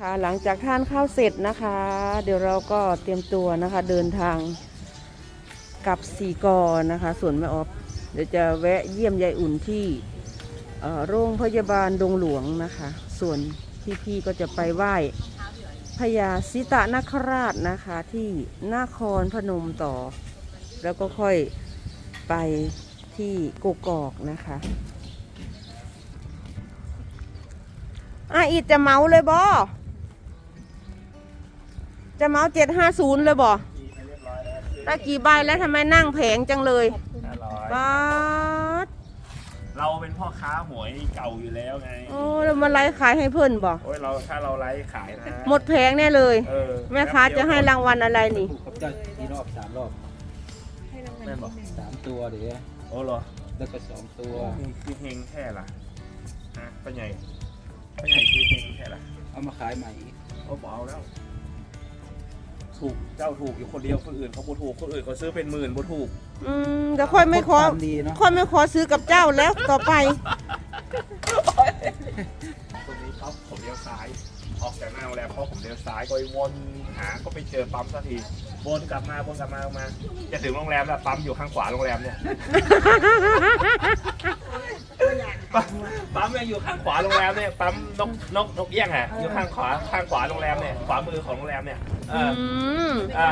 ค่ะหลังจากทานข้าวเสร็จนะคะ เดี๋ยวเราก็เตรียมตัวนะคะ เดินทางกลับสีกอนะคะ ส่วนแม่ออฟเดี๋ยวจะแวะเยี่ยมยายอุ่นที่โรงพยาบาลดงหลวงนะคะ ส่วนพี่ๆก็จะไปไหว้พญาสิตะนคราชนะคะที่นครพนมต่อ แล้วก็ค่อยไปที่กกอกนะคะอะอีดจะเมาเลยบอ จะเมาเจ็ดห้าศูนย์เลยบอได้กี่ใบแล้วทำไมนั่งแผงจังเลยห้าร้อยป๊าดเราเป็นพ่อค้าหวยเก่าอยู่แล้วไง โอ้แล้วมาไล่ขายให้เพื่อนบอโอ้ยเราถ้าเราไลฟ์ขายนะหมดแผงแน่เลย เออแม่ค้าจะให้รางวัลอะไรนี่ถูกกับเจ้ากี่รอบสามรอบแม่นบอกสามตัวเดี๋ยวโอ้เหรอแล้วก็สองตัวคือเฮงแค่ล่ะฮะป้าใหญ่ป้าใหญ่คือเฮงแค่ล่ะเอามาขายใหม่อีกโอ้บเอาแล้ว ถูกเจ้าถูกอยู่คนเดียวคนอื่นเขาบูถูกคนอื่นเขาซื้อเป็นหมื่นบูถูกอืมเดี๋ยวค่อยไม่ขอวามดีเนาะค่อยไม่ขอซื้อกับเจ้าแล้วต่อไป ตรงนี้เขาผมเลี้ยวซ้าย ออกจากหน้าโรงแรมเพราะผมเลี้ยวซ้ายก็วนหาก็ไปเจอปั๊มสักทีวนกลับมาวนกลับมาวนมา จะถึงโรงแรมแล้วปั๊มอยู่ข้างขวาโรงแรมเนี่ย ปั๊มปั๊มเนี่ยอยู่ข้างขวาโรงแรมเนี่ยปั๊มนกนกนกเอี้ยงอะอยู่ข้างขวาข้างขวาโรงแรมเนี่ยขวามือของโรงแรมเนี่ยเออือมอ่า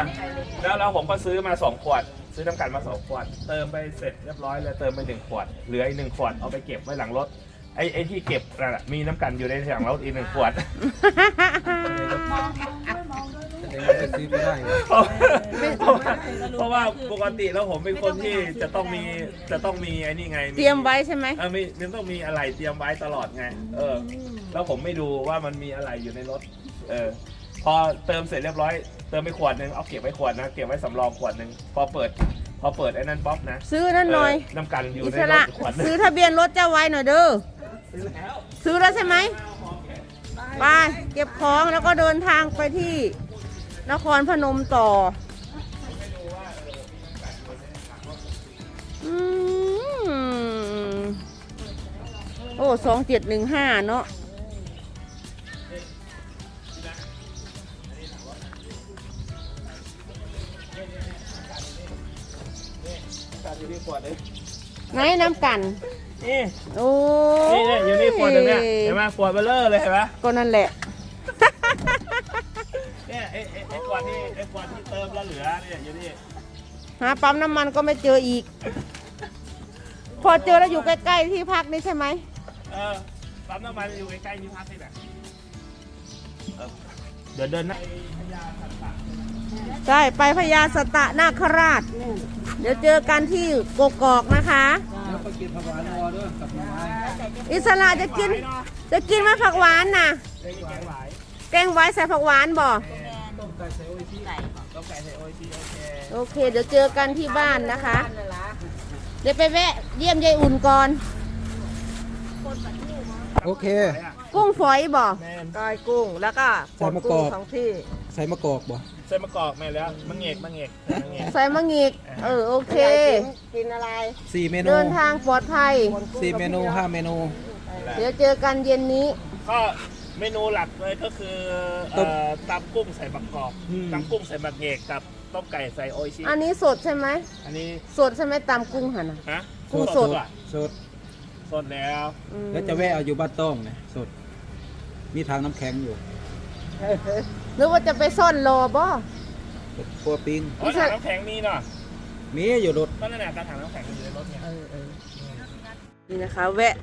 แล้วแล้วผมก็ซื้อมาสองขวด ซื้อน้ำกันมาสองขวด เติมไปเสร็จเรียบร้อยเลยเติมไปหนึ่งขวดเหลืออีกหนึ่งขวดเอาไปเก็บไว้หลังรถไอ้ไอ้ที่เก็บนั่นแหละมีน้ำกันอยู่ในหลังรถอีกหนึ่งขวดแสดงว่า ไปซื้อไม่ได้เหรอเพราะว่าเพราะว่าปกติแล้วผมเป็นคนที่จะต้องมีจะต้องมีไอ้นี่ไงเตรียมไว้ใช่ไหมเออมีมันต้องมีอะไรเตรียมไว้ตลอดไง เออ แล้วผมไม่ดูว่ามันมีอะไรอยู่ในรถ เออ พอเติมเสร็จเรียบร้อย เติมไปขวดหนึ่งเอาเก็บไว้ขวดนะ เก็บไว้สำรองขวดหนึ่งพอเปิด พอเปิดไอ้นั่นป๊อปนะ ซื้อนั่นหน่อยเน้ำกันอยู่อิในสรระถขวดหนึงซื้อทะเบียนรถเจ้าไว้หน่อยเด้อซื้อแล้ว ซื้อแล้วใช่ไหมไปเก็บของแล้วก็เดินทางไปที่ นครพนมต่อ อืมโอ้สองเจ็ดหนึ่งห้าเนาะกันอยู่ที่ขวดเลยไหนน้ำกัน นี่ โอ้นี่เนี่ยอยู่นี่ขวดหนึงเนี่ย เห็นไหมขวดเบลเลอร์เลยเห็นไหม ก็นั่นแหละ เนี่ยไอ้ไอ้ไอ้ขวดที่ไอ้ขวดที่เติมแล้วเหลือเนี่ยอยู่นี่หาปั๊มน้ำมันก็ไม่เจออีก พอเจอแล้วอยู่ใกล้ๆที่พักนี่ใช่ไหมเออปั๊มน้ำมันอยู่ใกล้ๆนี่พักนี่แหละเออเดี๋ยวเดินหนะใช่ไปพญาสตะนาคราช เดี๋ยวเจอกันที่กกอกนะคะ แล้วก็กินผักหวานรอด้วยกับหน่อไม้อิสระจะกิน จะกินไหมผักหวานน่ะเล่นแกงหวาย แกงไว้ใส่ผักหวานบ่ต้มไก่ใส่โออิชิต้มไก่ใส่โอซีโอเคโอเค เดี๋ยวเจอกันที่บ้านนะคะ เดี๋ยวไปแวะเยี่ยมยายอุ่นก่อน โอเค กุ้งฝอยบ่แม่นก้อยกุ้งแล้วก็ใส่มะกอกท้องที่ ใส่มะกอกบ่ใส่มะกอกแม่แล้วมะเงกมะเงกมะเงกใส่มะงิก เออโอเค กินอะไรสี่เมนูเดินทางปลอดภัยสี่เมนูห้าเมนู เดี๋ยวเจอกันเย็นนี้ ก็ เมนูหลักเลยก็คือเอ่อตำกุ้งใส่มะกอกอืม ตำกุ้งใส่มะเงกกับต้มไก่ใส่โออิชิอันนี้สดใช่ไหม อันนี้สดใช่ไหมตามกุ้งหันน่ะ ฮะกุ้งสดอะสด สดแล้วอืมแล้วจะแวะเอาอยู่บ้านต้องเนี่ยสด มีทางน้ำแข็งอยู่หรือว่าจะไปซ่อนรอบ่ครัวปิ้งอ๋อถังน้ำแข็งมีเนาะมีอยู่รถ ก็นั่นแหละกระถางน้ำแข็งอยู่ในรถเนี่ย นี่นะคะ แวะ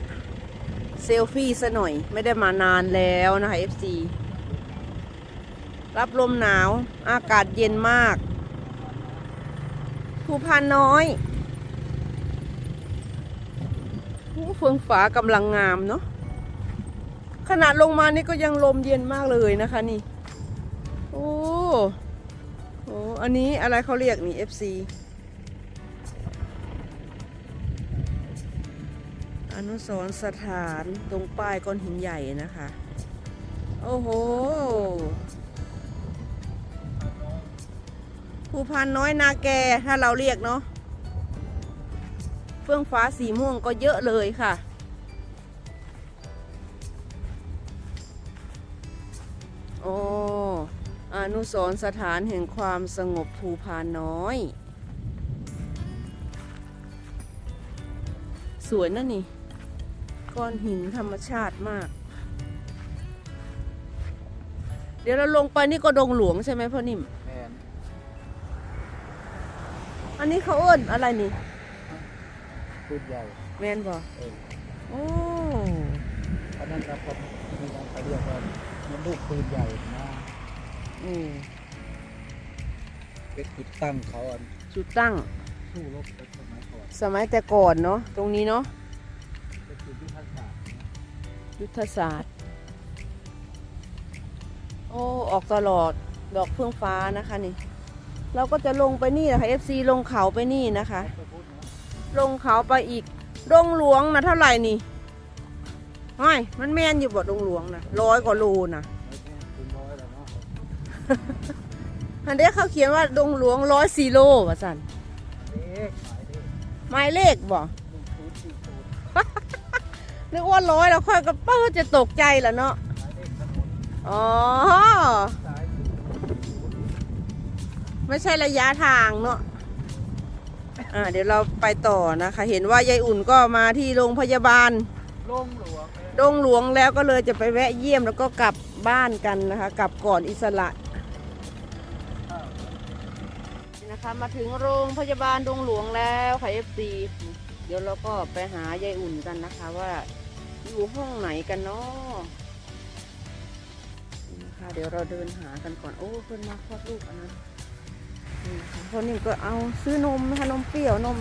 เซลฟี่ซะหน่อย ไม่ได้มานานแล้วนะคะ FC รับลมหนาว อากาศเย็นมากภูพานน้อยโอ้เฟืองฟ้ากำลังงามเนาะขนาดลงมานี่ก็ยังลมเย็นมากเลยนะคะนี่ โอ้โอ้อันนี้อะไรเขาเรียกนี่ FC อนุสรสถานตรงป้ายก้อนหินใหญ่นะคะ โอ้โหภูพานน้อยนาแกถ้าเราเรียกเนาะเฟื่องฟ้าสีม่วงก็เยอะเลยค่ะ โออนุสรสถานแห่งความสงบภูพานน้อย สวยนะนี่ ก้อนหินธรรมชาติมาก เดี๋ยวเราลงไปนี่ก็ดงหลวงใช่ไหมพ่อนิ่ม แมนอันนี้เขาเอิ้นอะไรนี่ปืนใหญ่แมนบอเออโอ้อันนั้นครับผมมีการเขาเรียกว่ามันลูกปืนใหญ่นะอืมเป็นจุดตั้งเขาอันจุดตั้งสู้รบในสมัยก่อนสมัยแต่ก่อนเนาะตรงนี้เนาะ ยุทธศาสตร์ โอ้ ออกตลอด ดอกเฟื่องฟ้านะคะนี่ เราก็จะลงไปนี่นะคะ FC ลงเขาไปนี่นะคะ ลงเขาไปอีกดงหลวงนะเท่าไหร่นี่ไม่มันแม่นอยู่บ่ดงหลวงนะร้อยกว่าโลนะอันเนี้ยเขาเขียนว่าดงหลวงร้อยสี่โลว่าสันหมายเลขหมายเลขบ่ นึกว่าร้อยแล้วค่อยก็เป้าจะตกใจแล้วเนาะอ๋อ ไม่ใช่ระยะทางเนาะอ่าเดี๋ยวเราไปต่อนะคะ เห็นว่ายายอุ่นก็มาที่โรงพยาบาลลงหลวงเลยดงหลวงแล้วก็เลยจะไปแวะเยี่ยมแล้วก็กลับบ้านกันนะคะกลับก่อนอิสระนะคะมาถึงโรงพยาบาลดงหลวงแล้วค่ะ FC เดี๋ยวเราก็ไปหายายอุ่นกันนะคะว่า อยู่ห้องไหนกันเนาะนี่นะคะเดี๋ยวเราเดินหากันก่อน โอ้เพิ่นมาคลอดลูกอันนั้นนี่นะคะคนนี้ก็เอาซื้อนมนะคะนมเปรี้ยวนม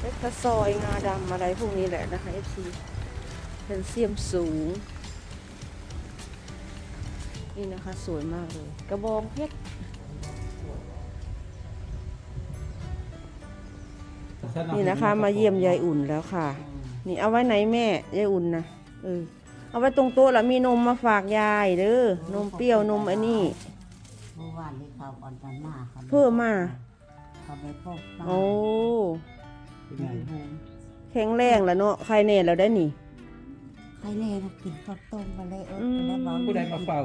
เล็กตะซอยงาดำอะไรพวกนี้แหละนะคะ FC เป็นเสียมสูง นี่นะคะสวยมากเลย กระบองเพชรนี่นะคะมาเยี่ยมยายอุ่นแล้วค่ะ นี่เอาไว้ไหนแม่ยายอุ่นนะเออเอาไว้ตรงโต๊ะแล้วมีนมมาฝากยายเด้อนมเปรี้ยวนมอันนี้เมื่อวานนี้เขาอ่อนกันมากครับเพิ่มมาเขาไปพบมาโอ้เป็นไงบูมแข็งแรงแล้วเนาะใครเน่แล้วได้นี่ใครแน่นะกินข้าวต้มไปเลยเอออืมไปแล้วบอกผู้ใดมาเฝ้า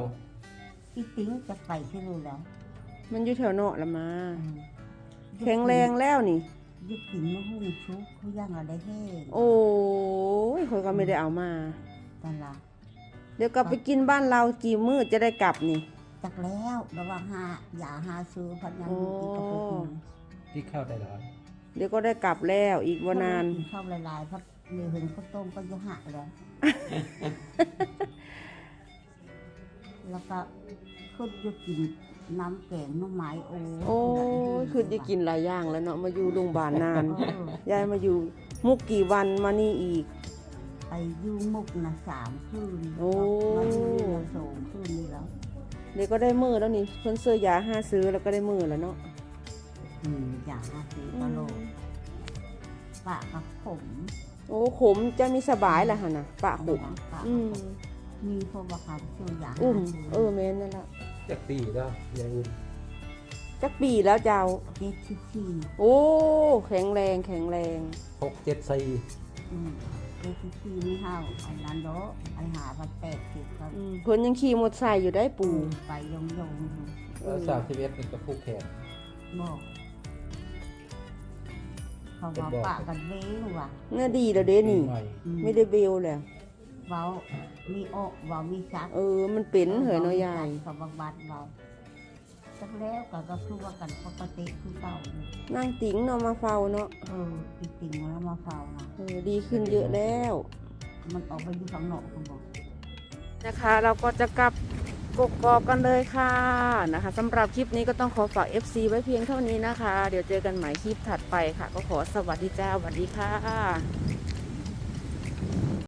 พี่ติ้งจะไปที่รู้แล้วมันอยู่แถวเนาะละมาอืมแข็งแรงแล้วนี่ยึดกินมะฮุ่งชุบเขาย่างอะไรแห้งโอ้ ยคอยก็ไม่ได้เอามาตอนละเดี๋ยวกลับไปกินบ้านเรากี่มื้อจะได้กลับนี่จากแล้วระวังหาอย่าหาซื้อพันยังโอ้อีกกระปุกหนึ่งที่เข้าได้หรอเดี๋ยวก็ได้กลับแล้วอีกวันนานกินข้าวลายๆเพราะมีเห็นข้าวต้มก็จะหักแล้ว แล้วก็ขึ้นจะกินน้ำแกงหน้ำไม้โอ้โอ้ยคือจะกินหลายอย่างแล้วเนาะมาอยู่โรงพยาบาลนาน เออยายมาอยู่มุกกี่วันมานี่อีก ไปอยูมุกนะสามคืนโอ้มาอยู่นี่ละสองคืนนี่แล้วเดี๋ยวก็ได้มือแล้วนี่เพิ่นซื้อยาห้าซื้อแล้วก็ได้มือแล้วเนาะ อืมอยากหาซื้อตลกปะกับผมโอ้ขมจะมีสบายละฮะนะปะขมปะอืมมีพวกว่าเขาซื้ออยากหาอุ้มซื้เออแม่นนั่นละจักปีแล้วยายอุ่นจักปีแล้วเจ้า เจ็ดสิบสี่โอ้ แข็งแรงแข็งแรง หกเจ็ดสี่อืม เจ็ดสิบสี่นี่เฮาไอ้นันโดไอ้หาพันแปดสิบครับอืมเพิ่นยังขี่มอเตอร์ไซค์อยู่ได้ปู่ไปยงยงๆอยู่เอแล้วอสามสิบเอ็ดนี่ก็ผู้แขน บอกเขาว่าเป็นบอก ปะกันเว้งว่ะน่าดีแล้วเด้นี่ใหม่อืไม่ได้เบลแล้ว เว้ามีอกเว้ามีซักเออ มันเป็นเหยเนาะยายกับบำบัดเรา สักแล้วก็ก็คือว่ากันปกติคือเก่าอยู่นั่งติ๋งเนาะมาเฝ้าเนาะเออจริงๆแล้วมาเฝ้านะเออดีขึ้นเยอะแล้ว มันออกไปอยู่ข้างนอกคุณบอกนะคะ เราก็จะกลับกกอกกันเลยค่ะนะคะสำหรับคลิปนี้ก็ต้องขอฝาก FC ไว้เพียงเท่านี้นะคะ เดี๋ยวเจอกันใหม่คลิปถัดไปค่ะ ก็ขอสวัสดีจ้าสวัสดีค่ะ